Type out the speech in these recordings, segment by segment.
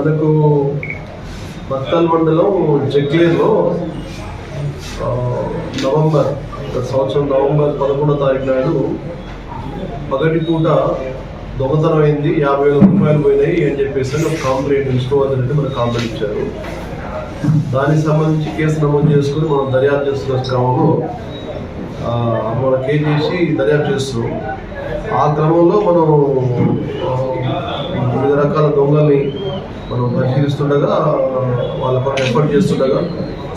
మనకు మక్తల్ మండలం జగ్లేలో నవంబర్ గత సంవత్సరం నవంబర్ పదకొండో తారీఖు నాడు పగటి పూట దొంగతనం అయింది యాభై వేల రూపాయలు పోయినాయి అని చెప్పేసి ఒక కాంప్లైంట్ విష్ణువర్ధన్ అంటే మనకు కాంప్లైంట్ ఇచ్చారు. దానికి సంబంధించి కేసు నమోదు చేసుకుని మనం దర్యాప్తు చేస్తున్న క్రమంలో మన కేసు చేసి దర్యాప్తు చేస్తున్నాం. ఆ క్రమంలో మనం వివిధ రకాల దొంగల్ని మనం పరిశీలిస్తుండగా వాళ్ళ పైన ఎఫర్ట్ చేస్తుండగా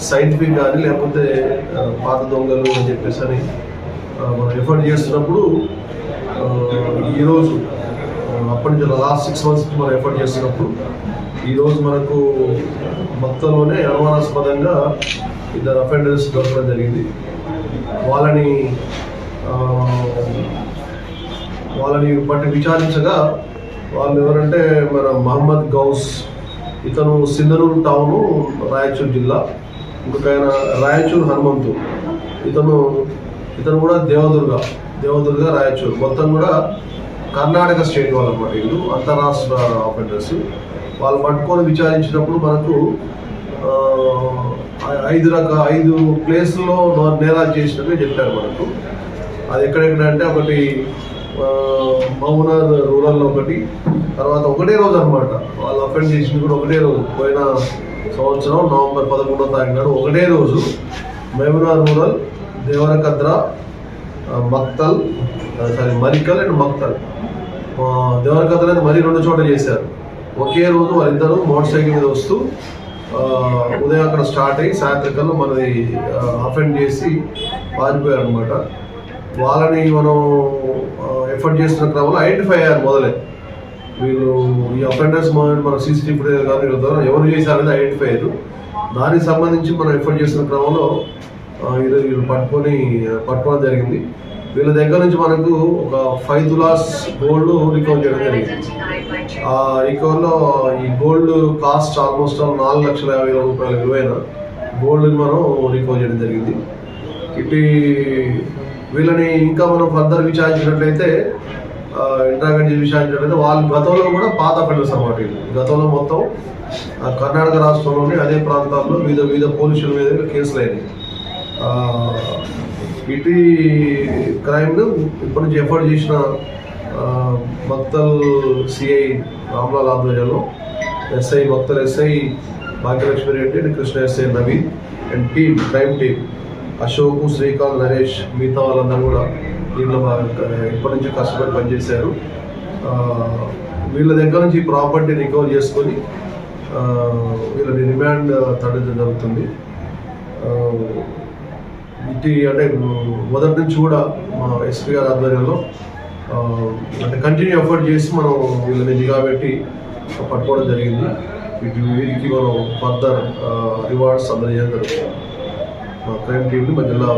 సైంటిఫిక్ కానీ లేకపోతే పాత దొంగలు అని చెప్పేసి అని మనం ఎఫర్ట్ చేస్తున్నప్పుడు ఈరోజు అప్పటి నుంచి లాస్ట్ సిక్స్ మంత్స్ మనం ఎఫర్ట్ చేస్తున్నప్పుడు ఈరోజు మనకు మొత్తంలోనే అనుమానాస్పదంగా ఇద్దరు అఫెండర్స్ దొరకడం జరిగింది. వాళ్ళని వాళ్ళని బట్టి విచారించగా వాళ్ళు ఎవరంటే మన మహమ్మద్ గౌస్. ఇతను సింధనూరు టౌను రాయచూర్ జిల్లా. ఇంకొక ఆయన రాయచూర్ హనుమంతు. ఇతను ఇతను కూడా దేవదుర్గ దేవదుర్గ రాయచూర్. మొత్తం కూడా కర్ణాటక స్టేట్ వాళ్ళు అనమాట వీళ్ళు అంతరాష్ట్ర ఆపరేటర్స్. వాళ్ళు పట్టుకొని విచారించినప్పుడు మనకు ఐదు రక ఐదు ప్లేస్లో నేరాలు చేసినట్టు చెప్పారు మనకు. అది ఎక్కడెక్కడ అంటే ఒకటి మహబూనార్ రూరల్లో ఒకటి. తర్వాత ఒకటే రోజు అనమాట వాళ్ళు అఫెండ్ చేసింది కూడా ఒకటే రోజు. పోయిన సంవత్సరం నవంబర్ పదకొండో తారీఖు నాడు ఒకటే రోజు Mahabubnagar rural Devarakadra Makthal sorry Marikal and Makthal. Devarakadra అనేది మరి రెండు చోట్ల చేశారు. ఒకే రోజు వాళ్ళిద్దరూ మోటార్ సైకిల్ మీద వస్తూ ఉదయం అక్కడ స్టార్ట్ అయ్యి సాయంత్రకాలం మనది అఫెండ్ చేసి పారిపోయారు అనమాట వాళ్ళని మనం ఎఫర్ట్ చేస్తున్న క్రమంలో ఐడెంటిఫై అయ్యారు మొదలే. వీళ్ళు ఈ అఫెండర్స్ మన సీసీటీవీ ఫుటేజ్ కానీ ద్వారా ఎవరు చేశారనేది ఐడెంటిఫై అయ్యారు దానికి సంబంధించి మనం ఎఫర్ట్ చేస్తున్న క్రమంలో ఈరోజు వీళ్ళు పట్టుకొని పట్టుకోవడం జరిగింది. వీళ్ళ దగ్గర నుంచి మనకు ఒక ఫైవ్ తులాస్ గోల్డ్ రికవర్ చేయడం జరిగింది. ఆ రికవర్లో ఈ గోల్డ్ కాస్ట్ ఆల్మోస్ట్ నాలుగు లక్షల యాభై వేల రూపాయల విలువైన గోల్డ్ని మనం రికవర్ చేయడం జరిగింది. ఇటు వీళ్ళని ఇంకా మనం ఫర్దర్ విచారించినట్లయితే ఇంట్రాగేట్ చేసి విచారించినట్లయితే వాళ్ళు గతంలో కూడా పాత అఫెండర్స్ అన్నమాట గతంలో మొత్తం కర్ణాటక రాష్ట్రంలోని అదే ప్రాంతాల్లో వివిధ వివిధ పోలీసుల మీద కేసులు అయినాయి. ఇటు క్రైమ్ను ఇప్పటి నుంచి ఎఫర్ట్ చేసిన ఆ, మక్తల్ సిఐ రామ్లాల్ ఆధ్వర్యంలో SI Makthal SI Bhagyalakshmi Reddy and Krishna SI Naveen and team crime team. Ashok Srikanth Naresh మిగతా వాళ్ళందరూ కూడా దీంట్లో బాగా ఇప్పటి నుంచి కష్టపడి పనిచేశారు. వీళ్ళ దగ్గర నుంచి ప్రాపర్టీ రికవర్ చేసుకొని వీళ్ళని రిమాండ్ తడడం జరుగుతుంది. ఆ, ఇటు అంటే మొదటి నుంచి కూడా మా ఎస్పీ గారి ఆధ్వర్యంలో అంటే కంటిన్యూ ఎఫర్ట్ చేసి మనం వీళ్ళని నిఘా పెట్టి పట్టుకోవడం జరిగింది. వీటి వీరికి మనం ఫర్దర్ రివార్డ్స్ అందజేయడం జరుగుతుంది. మా క్రైమ్ టీంని మా జిల్లా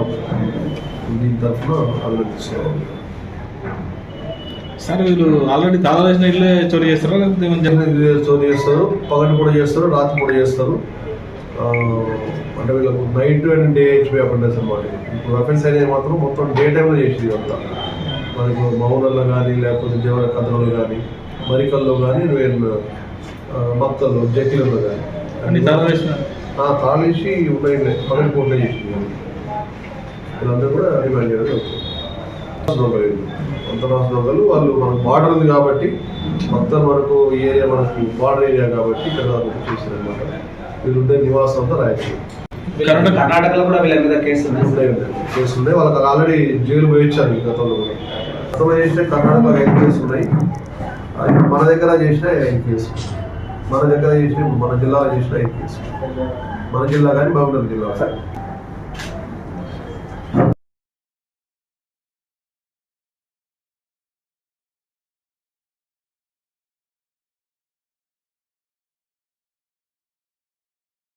దీని తరఫున అభినందిస్తున్నాం సార్ వీళ్ళు ఆల్రెడీ తాళాలు వేసిన ఇల్లే చోరీ చేస్తారా? లేకపోతే చోరీ చేస్తారు పగటి కూడా చేస్తారు రాత్రి కూడా చేస్తారు. అంటే వీళ్ళకు night and day HP offenders అనమాట ఇప్పుడు వెపన్స్ అనేది మాత్రం మొత్తం డే టైంలో చేసేది అంతా మనకు మౌనల్లో కానీ లేకపోతే దేవర కథలలో కానీ మరికల్లో కానీ మత్తల్లో జగ్గిలలో కానీ. తాళేసి ఉన్నాయి పగటి పూటలే చేసింది. వీళ్ళందరూ కూడా రిమాండ్ చేయడం జరుగుతుంది దొంగలు వీళ్ళు. అంతరాష్ట్ర దొంగలు వాళ్ళు మనకు బార్డర్ ఉంది కాబట్టి మొత్తం మనకు ఈ ఏరియా మనకు బార్డర్ ఏరియా కాబట్టి ఇక్కడ చేశారు అనమాట వీళ్ళు ఉండే నివాసం అంతా రాయచ్చు కర్ణాటక కర్ణాటకలో కూడా వీళ్ళ మీద కేసు ఉన్నాయి. వాళ్ళకి ఆల్రెడీ జైలు పోయించారు గతంలో కూడా. గతంలో చేసిన కర్ణాటకలో ఐదు కేసులు ఉన్నాయి. మన దగ్గర చేసిన ఐదు కేసులు. మన దగ్గర చేసిన మన జిల్లాలో చేసిన ఐదు కేసులు. మన జిల్లా కానీ మహబూబ్నగర్ జిల్లా